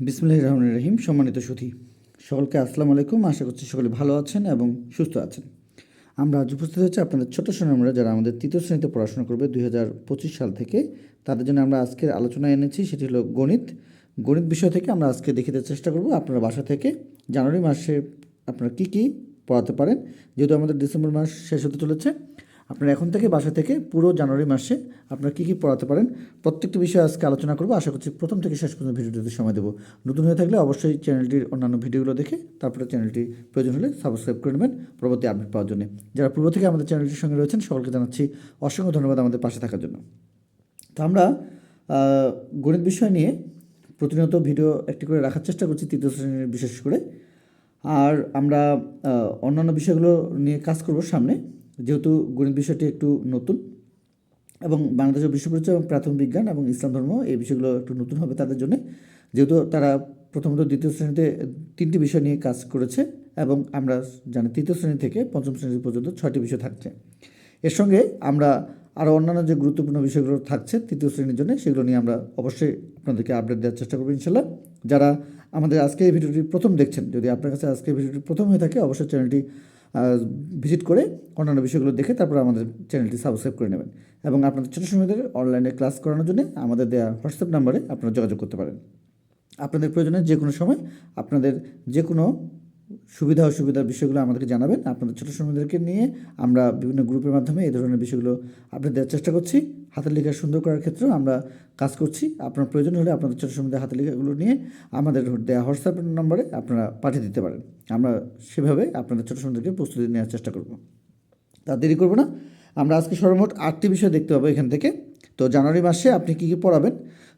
বিসমুল্লাহ রহমান রহিম, সম্মানিত সুধী। সকলকে আসসালামু আলাইকুম। আশা করছি সকলে ভালো আছেন এবং সুস্থ আছেন। আমরা আজ উপস্থিত হচ্ছে আপনাদের ছোট সোনামরা যারা আমাদের তৃতীয় শ্রেণীতে পড়াশোনা করবে দুই হাজার পঁচিশ সাল থেকে। তাদের জন্য আমরা আজকের আলোচনায় এনেছি, সেটি হলো গণিত। গণিত বিষয় থেকে আমরা আজকে দেখিতে চেষ্টা করব আপনারা বাসা থেকে। জানুয়ারি মাসে আপনারা কী কী পড়াতে পারেন? যেহেতু আমাদের ডিসেম্বর মাস শেষ হতে চলেছে আপনারা এখন থেকে বাসা থেকে পুরো জানুয়ারি মাসে আপনারা কী কী পড়াতে পারেন, প্রত্যেকটি বিষয়ে আজকে আলোচনা করব। আশা করছি প্রথম থেকে শেষ পর্যন্ত ভিডিওটিতে সময় দেবো। নতুন হয়ে থাকলে অবশ্যই চ্যানেলটির অন্যান্য ভিডিওগুলো দেখে তারপরে চ্যানেলটি প্রয়োজন হলে সাবস্ক্রাইব করে নেবেন পরবর্তী আপডেট পাওয়ার জন্য। যারা পূর্ব থেকে আমাদের চ্যানেলটির সঙ্গে রয়েছেন, সকলকে জানাচ্ছি অসংখ্য ধন্যবাদ আমাদের পাশে থাকার জন্য। তো আমরা গণিত বিষয় নিয়ে প্রতিনিয়ত ভিডিও একটি করে রাখার চেষ্টা করছি তৃতীয় শ্রেণির বিশেষ করে। আর আমরা অন্যান্য বিষয়গুলো নিয়ে কাজ করব সামনে। যেহেতু গণিত বিষয়টি একটু নতুন, এবং বাংলাদেশের বিশ্ব পরিচয় এবং প্রাথমিক বিজ্ঞান এবং ইসলাম ধর্ম এই বিষয়গুলো একটু নতুন হবে তাদের জন্য। যেহেতু তারা প্রথমত দ্বিতীয় শ্রেণীতে তিনটি বিষয় নিয়ে কাজ করেছে, এবং আমরা জানি তৃতীয় শ্রেণি থেকে পঞ্চম শ্রেণি পর্যন্ত ছয়টি বিষয় থাকছে। এর সঙ্গে আমরা আরও অন্যান্য যে গুরুত্বপূর্ণ বিষয়গুলো থাকছে তৃতীয় শ্রেণির জন্য, সেগুলো নিয়ে আমরা অবশ্যই আপনাদেরকে আপডেট দেওয়ার চেষ্টা করব ইনশাল্লাহ যারা আমাদের আজকে এই ভিডিওটি প্রথম দেখছেন, যদি আপনার কাছে আজকে ভিডিওটি প্রথম হয়ে থাকে, অবশ্যই চ্যানেলটি ভিজিট করে অন্যান্য বিষয়গুলো দেখে তারপর আমাদের চ্যানেলটি সাবস্ক্রাইব করে নেবেন। এবং আপনাদের ছোটো সময়দের অনলাইনে ক্লাস করানোর জন্য আমাদের দেওয়া হোয়াটসঅ্যাপ নাম্বারে আপনারা যোগাযোগ করতে পারেন। আপনাদের প্রয়োজনে যে কোনো সময় আপনাদের যে কোনো সুবিধা অসুবিধার বিষয়গুলো আমাদেরকে জানাবেন। আপনাদের ছোটো সময়দেরকে নিয়ে আমরা বিভিন্ন গ্রুপের মাধ্যমে এই ধরনের বিষয়গুলো আপডেট দেওয়ার চেষ্টা করছি। হাতের লেখা সুন্দর করার ক্ষেত্রেও আমরা কাজ করছি। আপনার প্রয়োজন হলে আপনাদের ছোটো সময়দের হাতের লেখাগুলো নিয়ে আমাদের দেওয়া হোয়াটসঅ্যাপ নম্বরে আপনারা পাঠিয়ে দিতে পারেন। আমরা সেভাবে আপনাদের ছোটো সময়দেরকে প্রস্তুতি নেওয়ার চেষ্টা করব। তা দেরি করব না। আমরা আজকে সর্বমোট আটটি বিষয় দেখতে পাবো এখান থেকে। তো জানুয়ারি মাসে আপনি কী কী পড়াবেন?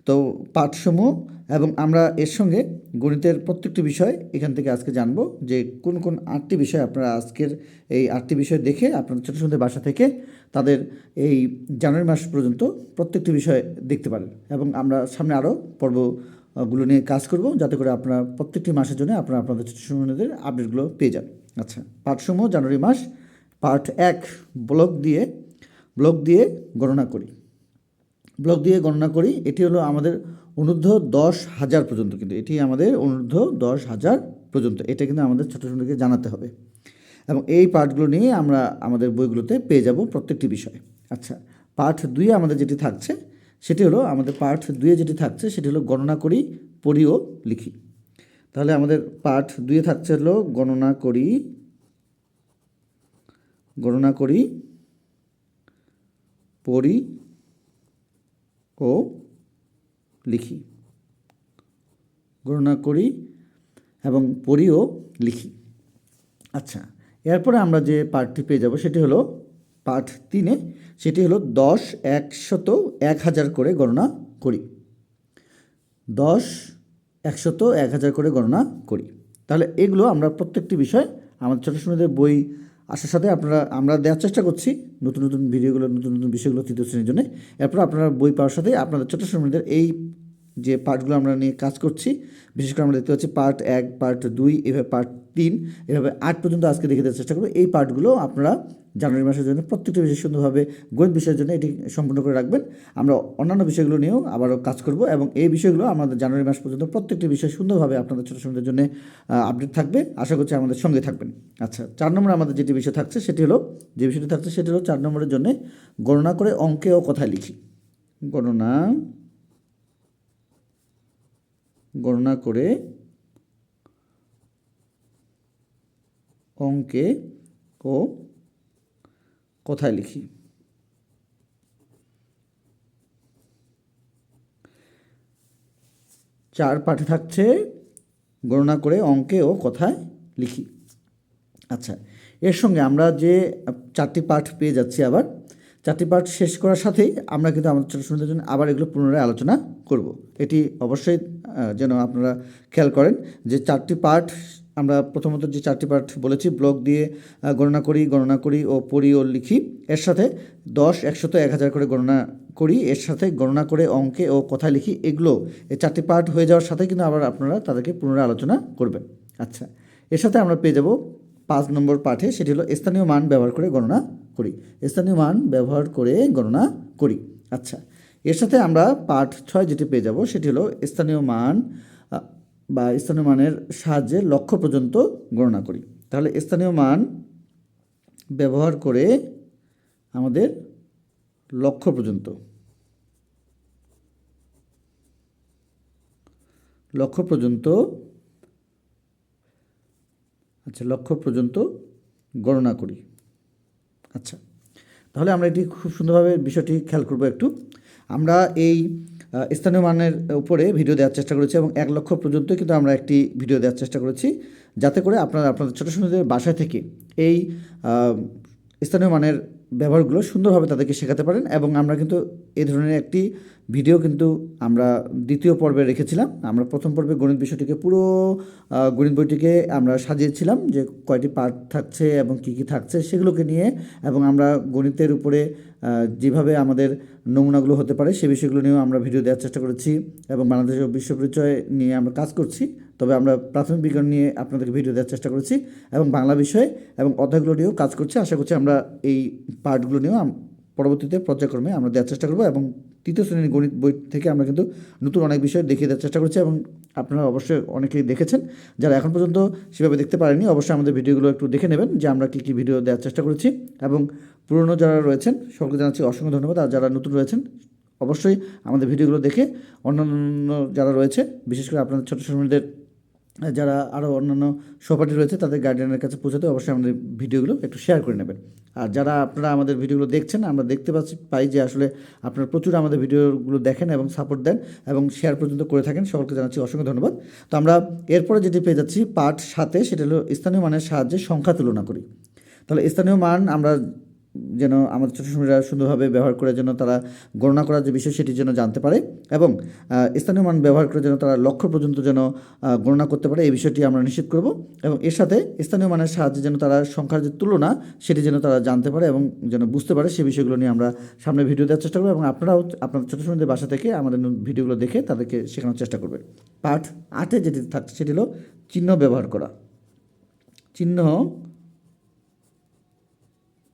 তো পাঠসমূহ এবং আমরা এর সঙ্গে গণিতের প্রত্যেকটি বিষয় এখান থেকে আজকে জানব যে কোন কোন আটটি বিষয় আপনারা আজকের এই আটটি বিষয় দেখে আপনাদের ছোটো ছোটো বাসা থেকে তাদের এই জানুয়ারি মাস পর্যন্ত প্রত্যেকটি বিষয় দেখতে পারেন। এবং আমরা সামনে আরও পর্বগুলো নিয়ে কাজ করব যাতে করে আপনারা প্রত্যেকটি মাসের জন্য আপনারা আপনাদের ছোটো সময়দের আপডেটগুলো পেয়ে যান। আচ্ছা পাঠসমূহ জানুয়ারি মাস পার্ট এক, ব্লক দিয়ে ব্লক দিয়ে গণনা করি। ব্লক দিয়ে গণনা করি, এটি হলো আমাদের অনূর্ধ্ব দশ হাজার পর্যন্ত কিন্তু এটি আমাদের অনূর্ধ্ব দশ হাজার পর্যন্ত। এটা কিন্তু আমাদের ছোটোকে জানাতে হবে। এবং এই পার্টগুলো নিয়ে আমরা আমাদের বইগুলোতে পেয়ে যাব প্রত্যেকটি বিষয়। আচ্ছা পার্ট দুইয়ে আমাদের যেটি থাকছে, সেটি হলো আমাদের পার্ট দুইয়ে যেটি থাকছে, সেটি হলো গণনা করি, পড়ি ও লিখি। তাহলে আমাদের পার্ট দুয়ে থাকছে হলো গণনা করি গণনা করি, পড়ি ও লিখি। গণনা করি এবং পড়িও লিখি। আচ্ছা এরপরে আমরা যে পার্টটি পেয়ে যাব সেটি হলো পার্ট তিনে, সেটি হলো দশ, একশত এক হাজার করে গণনা করি। দশ, একশত এক হাজার করে গণনা করি। তাহলে এগুলো আমরা প্রত্যেকটি বিষয় আমাদের ছোটো সময়দের বই আসার সাথে আপনারা, আমরা দেওয়ার চেষ্টা করছি নতুন নতুন ভিডিওগুলো, নতুন নতুন বিষয়গুলো তৃতীয় শ্রেণির জন্য। এরপর আপনারা বই পাওয়ার সাথে আপনাদের ছোট সময়দের এই যে পার্টগুলো আমরা নিয়ে কাজ করছি, বিশেষ করে আমরা দেখতে পাচ্ছি পার্ট এক, পার্ট দুই, এভাবে পার্ট তিন, এভাবে আট পর্যন্ত আজকে দেখে দেওয়ার চেষ্টা করব। এই পার্টগুলো আপনারা জানুয়ারি মাসের জন্য প্রত্যেকটি বিষয় সুন্দরভাবে গণিত বিষয়ের জন্য এটি সম্পূর্ণ করে রাখবেন। আমরা অন্যান্য বিষয়গুলো নিয়েও আবারও কাজ করব এবং এই বিষয়গুলো আমাদের জানুয়ারি মাস পর্যন্ত প্রত্যেকটি বিষয় সুন্দরভাবে আপনাদের ছোটো সময়ের জন্য আপডেট থাকবে। আশা করছি আমাদের সঙ্গে থাকবেন। আচ্ছা চার নম্বরে আমাদের যেটি বিষয় থাকছে সেটি হলো, যে বিষয়টি থাকছে সেটি হলো চার নম্বরের জন্য গণনা করে অঙ্কে ও কথায় লিখি। গণনা গণনা করে অঙ্কে ও কথায় লিখি। চার পাঠে থাকছে গণনা করে অঙ্কে ও কথায় লিখি। আচ্ছা এর সঙ্গে আমরা যে চারটি পাঠ পেয়ে যাচ্ছি আবার চারটি পাঠ শেষ করার সাথেই আমরা কিন্তু আমাদের ছোটো শুনতে জন্য আবার এগুলো পুনরায় আলোচনা করব। এটি অবশ্যই যেন আপনারা খেয়াল করেন যে চারটি পাঠ আমরা প্রথমত যে চারটি পাঠ বলেছি ব্লক দিয়ে গণনা করি গণনা করি ও পড়ি ও লিখি। এর সাথে দশ, একশত এক হাজার করে গণনা করি, এর সাথে গণনা করে অঙ্কে ও কথায় লিখি। এগুলো এই চারটি পাঠ হয়ে যাওয়ার সাথে কিন্তু আবার আপনারা তাদেরকে পুনরায় আলোচনা করবেন। আচ্ছা এর সাথে আমরা পেয়ে যাব পাঁচ নম্বর পাঠে, সেটি হলো স্থানীয় মান ব্যবহার করে গণনা করি। স্থানীয় মান ব্যবহার করে গণনা করি। আচ্ছা এর সাথে আমরা পাঠ ছয় যেটি পেয়ে যাব, সেটি হলো স্থানীয় মান বা স্থানীয় মানের সাহায্যে লক্ষ্য পর্যন্ত গণনা করি। তাহলে স্থানীয় মান ব্যবহার করে আমাদের লক্ষ্য পর্যন্ত। লক্ষ্য পর্যন্ত আচ্ছা লক্ষ্য পর্যন্ত গণনা করি। আচ্ছা তাহলে আমরা এটি খুব সুন্দরভাবে বিষয়টি খেয়াল করব একটু। আমরা এই স্থানীয় মানের উপরে ভিডিও দেওয়ার চেষ্টা করেছি এবং এক লক্ষ পর্যন্ত কিন্তু আমরা একটি ভিডিও দেওয়ার চেষ্টা করেছি, যাতে করে আপনারা, আপনাদের ছোটো ছোটোদের বাসায় থেকে এই স্থানীয় মানের ব্যবহারগুলো সুন্দরভাবে তাদেরকে শেখাতে পারেন এবং আমরা কিন্তু এই ধরনের একটি ভিডিও কিন্তু আমরা দ্বিতীয় পর্বে রেখেছিলাম। আমরা প্রথম পর্বে গণিত বিষয়টিকে পুরো গণিত বইটিকে আমরা সাজিয়েছিলাম যে কয়টি পার্ট থাকছে এবং কী কী থাকছে সেগুলোকে নিয়ে এবং আমরা গণিতের উপরে যেভাবে আমাদের নমুনাগুলো হতে পারে সে বিষয়গুলো নিয়েও আমরা ভিডিও দেওয়ার চেষ্টা করেছি এবং বাংলাদেশের বিশ্ব পরিচয় নিয়ে আমরা কাজ করছি। তবে আমরা প্রাথমিক বিজ্ঞান নিয়ে আপনাদেরকে ভিডিও দেওয়ার চেষ্টা করেছি এবং বাংলা বিষয়ে এবং অধ্যায়গুলো নিয়েও কাজ করছি। আশা করছি আমরা এই পার্টগুলো নিয়েও পরবর্তীতে পর্যায়ক্রমে আমরা দেওয়ার চেষ্টা করব এবং তৃতীয় শ্রেণির গণিত বই থেকে আমরা কিন্তু নতুন অনেক বিষয় দেখিয়ে দেওয়ার চেষ্টা করছি এবং আপনারা অবশ্যই অনেকেই দেখেছেন। যারা এখন পর্যন্ত সেভাবে দেখতে পারেনি, অবশ্যই আমাদের ভিডিওগুলো একটু দেখে নেবেন। যে আমরা কী কী ভিডিও দেওয়ার চেষ্টা করেছি এবং পুরনো যারা রয়েছেন, সকলকে জানাচ্ছি অসংখ্য ধন্যবাদ। আর যারা নতুন রয়েছেন, অবশ্যই আমাদের ভিডিওগুলো দেখে অন্যান্য যারা রয়েছে, বিশেষ করে আপনাদের ছোটো ছোটোদের যারা আরও অন্যান্য সহপাঠী রয়েছে, তাদের গার্ডিয়ানের কাছে পৌঁছাতে অবশ্যই আমাদের ভিডিওগুলো একটু শেয়ার করে নেবেন। আর যারা আপনারা আমাদের ভিডিওগুলো দেখছেন, আমরা দেখতে পাচ্ছি, পাই যে আসলে আপনারা প্রচুর আমাদের ভিডিওগুলো দেখেন এবং সাপোর্ট দেন এবং শেয়ার পর্যন্ত করে থাকেন। সকলকে জানাচ্ছি অসংখ্য ধন্যবাদ। তো আমরা এরপরে যেটি পেয়ে যাচ্ছি পার্ট সাথে সেটা হলো স্থানীয় মানের সাহায্যে সংখ্যা তুলনা করি। তাহলে স্থানীয় মান আমরা যেন আমাদের ছোটো সময়রা সুন্দরভাবে ব্যবহার করে যেন তারা গণনা করার যে বিষয় সেটি যেন জানতে পারে এবং স্থানীয় মান ব্যবহার করে যেন তারা লক্ষ্য পর্যন্ত যেন গণনা করতে পারে, এই বিষয়টি আমরা নিশ্চিত করব এবং এর সাথে স্থানীয় মানের সাহায্যে যেন তারা সংখ্যার যে তুলনা সেটি যেন তারা জানতে পারে এবং যেন বুঝতে পারে সেই বিষয়গুলো নিয়ে আমরা সামনে ভিডিও দেওয়ার চেষ্টা করব এবং আপনারাও আপনার ছোটো সময়দের বাসা থেকে আমাদের ভিডিওগুলো দেখে তাদেরকে শেখানোর চেষ্টা করবেন। পাঠ আটে যেটি থাকছে সেটি হলো চিহ্ন ব্যবহার করা। চিহ্ন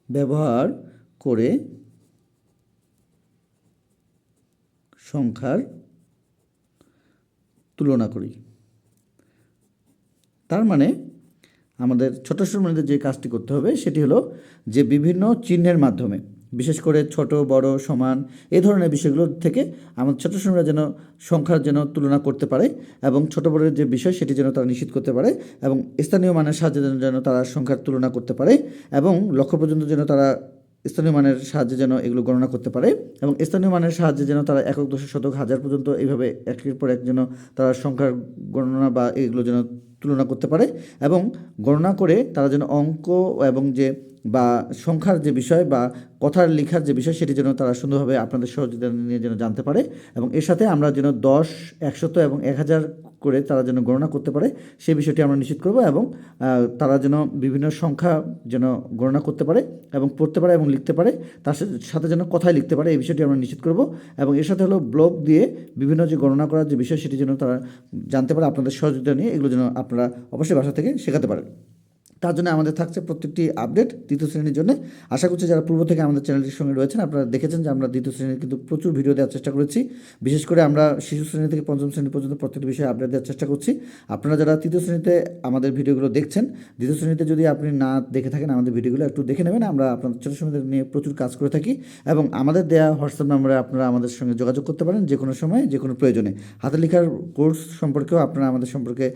ব্যবহার করে সংখ্যার তুলনা করি। তার মানে আমাদের ছোট শ্রমিকদের যে কাজটি করতে হবে সেটি হলো যে বিভিন্ন চিহ্নের মাধ্যমে বিশেষ করে ছোট, বড়, সমান এই ধরনের বিষয়গুলো থেকে আমাদের ছোট শ্রমীরা যেন সংখ্যার যেন তুলনা করতে পারে এবং ছোট বড়ের যে বিষয় সেটি যেন তারা নিশ্চিত করতে পারে এবং স্থানীয় মানের সাহায্যে যেন তারা সংখ্যার তুলনা করতে পারে এবং লক্ষ্য পর্যন্ত যেন তারা স্থানীয় মানের সাহায্যে যেন এগুলো গণনা করতে পারে এবং স্থানীয় মানের সাহায্যে যেন তারা একক দশ শতক হাজার পর্যন্ত এইভাবে একের পর এক যেন তারা সংখ্যার গণনা বা এগুলো যেন তুলনা করতে পারে এবং গণনা করে তারা যেন অঙ্ক এবং যে বা সংখ্যার যে বিষয় বা কথার লেখার যে বিষয় সেটি যেন তারা সুন্দরভাবে আপনাদের সহযোগিতা নিয়ে যেন জানতে পারে এবং এর সাথে আমরা যেন দশ, একশত এবং এক হাজার করে তারা যেন গণনা করতে পারে সেই বিষয়টি আমরা নিশ্চিত করব এবং তারা যেন বিভিন্ন সংখ্যা যেন গণনা করতে পারে এবং পড়তে পারে এবং লিখতে পারে, তার সাথে- যেন কথায় লিখতে পারে, এই বিষয়টি আমরা নিশ্চিত করব এবং এর সাথে হলো ব্লগ দিয়ে বিভিন্ন যে গণনা করার যে বিষয় সেটি যেন তারা জানতে পারে, আপনাদের সহযোগিতা নিয়ে এগুলো যেন আপনারা অবশ্যই বাসা থেকে শেখাতে পারেন। তার জন্য আমাদের থাকছে প্রত্যেকটি আপডেট দ্বিতীয় শ্রেণির জন্য। আশা করছি যারা পূর্ব থেকে আমাদের চ্যানেলটির সঙ্গে রয়েছেন, আপনারা দেখেছেন যে আমরা দ্বিতীয় শ্রেণির কিন্তু প্রচুর ভিডিও দেওয়ার চেষ্টা করেছি। বিশেষ করে আমরা শিশু শ্রেণি থেকে পঞ্চম শ্রেণি পর্যন্ত প্রত্যেকটি বিষয়ে আপডেট দেওয়ার চেষ্টা করছি। আপনারা যারা তৃতীয় শ্রেণীতে আমাদের ভিডিওগুলো দেখছেন, দ্বিতীয় শ্রেণীতে যদি আপনি না দেখে থাকেন আমাদের ভিডিওগুলো, একটু দেখে নেবেন। আমরা আপনাদের ছোটো শ্রেণীদের নিয়ে প্রচুর কাজ করে থাকি এবং আমাদের দেওয়া হোয়াটসঅ্যাপ নাম্বারে আপনারা আমাদের সঙ্গে যোগাযোগ করতে পারেন যে কোনো সময়, যে কোনো প্রয়োজনে। হাতে লেখার কোর্স সম্পর্কেও আপনারা আমাদের সম্পর্কে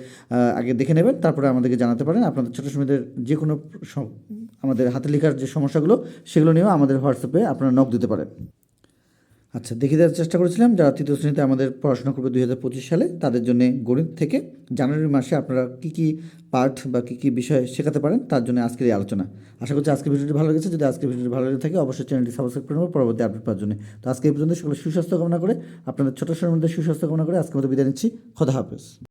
আগে দেখে নেবেন, তারপরে আমাদেরকে জানাতে পারেন। আপনাদের ছোটো সময়দের যে কোনো আমাদের হাতে লেখার যে সমস্যাগুলো, সেগুলো নিয়েও আমাদের হোয়াটসঅ্যাপে আপনারা নক দিতে পারেন। আচ্ছা দেখিয়ে দেওয়ার চেষ্টা করেছিলাম, যারা তৃতীয় শ্রেণীতে আমাদের পড়াশোনা করবে দুই হাজার পঁচিশ সালে, তাদের জন্য গণিত থেকে জানুয়ারি মাসে আপনারা কী কী পার্ট বা কী কী বিষয় শেখাতে পারেন, তার জন্য আজকের এই আলোচনা। আশা করছি আজকের ভিডিওটি ভালো লেগেছে, যদি আজকের ভিডিওটি ভালো লেগে থাকে, অবশ্যই চ্যানেলটি সাবস্ক্রাইব করে নেব পরবর্তী আপডেট পাওয়ার জন্য। তো আজকে এই পর্যন্ত, সকলে সুস্বাস্থ্য কামনা করে, আপনাদের ছোটো সময়ের মধ্যে সুস্বাস্থ্য কামনা করে আজকের মতো বিদায় নিচ্ছি, খোদা হাফেজ।